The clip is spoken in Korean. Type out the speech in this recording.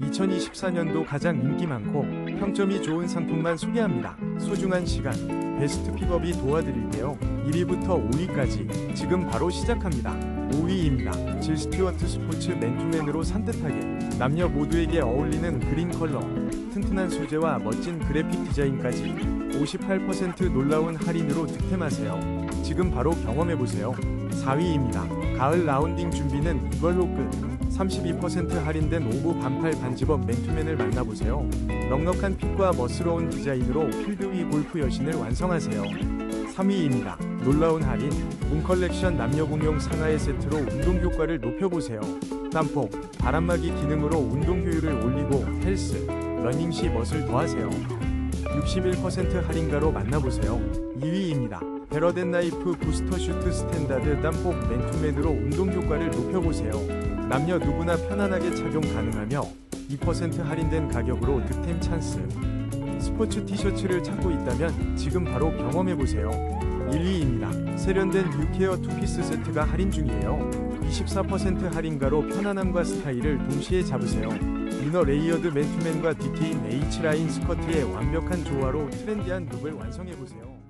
2024년도 가장 인기 많고 평점이 좋은 상품만 소개합니다. 소중한 시간, 베스트 픽업이 도와드릴게요. 1위부터 5위까지 지금 바로 시작합니다. 5위입니다. 질 스튜어트 스포츠 맨투맨으로 산뜻하게 남녀 모두에게 어울리는 그린 컬러, 튼튼한 소재와 멋진 그래픽 디자인까지 58% 놀라운 할인으로 득템하세요. 지금 바로 경험해보세요. 4위입니다. 가을 라운딩 준비는 이걸로 끝. 32% 할인된 오브 반팔 반집업 맨투맨을 만나보세요. 넉넉한 핏과 멋스러운 디자인으로 필드 위 골프 여신을 완성하세요. 3위입니다. 놀라운 할인, 문 컬렉션 남녀 공용 상하의 세트로 운동 효과를 높여보세요. 땀폭, 바람막이 기능으로 운동 효율을 올리고 헬스, 러닝 시 멋을 더하세요. 61% 할인가로 만나보세요. 2위입니다. 베러덴 나이프 부스터 슈트 스탠다드 땀폭 맨투맨으로 운동 효과를 높여보세요. 남녀 누구나 편안하게 착용 가능하며 2% 할인된 가격으로 득템 찬스. 스포츠 티셔츠를 찾고 있다면 지금 바로 경험해보세요. 1위입니다. 세련된 뉴케어 투피스 세트가 할인 중이에요. 24% 할인가로 편안함과 스타일을 동시에 잡으세요. 이너 레이어드 맨투맨과 디테인 H라인 스커트의 완벽한 조화로 트렌디한 룩을 완성해보세요.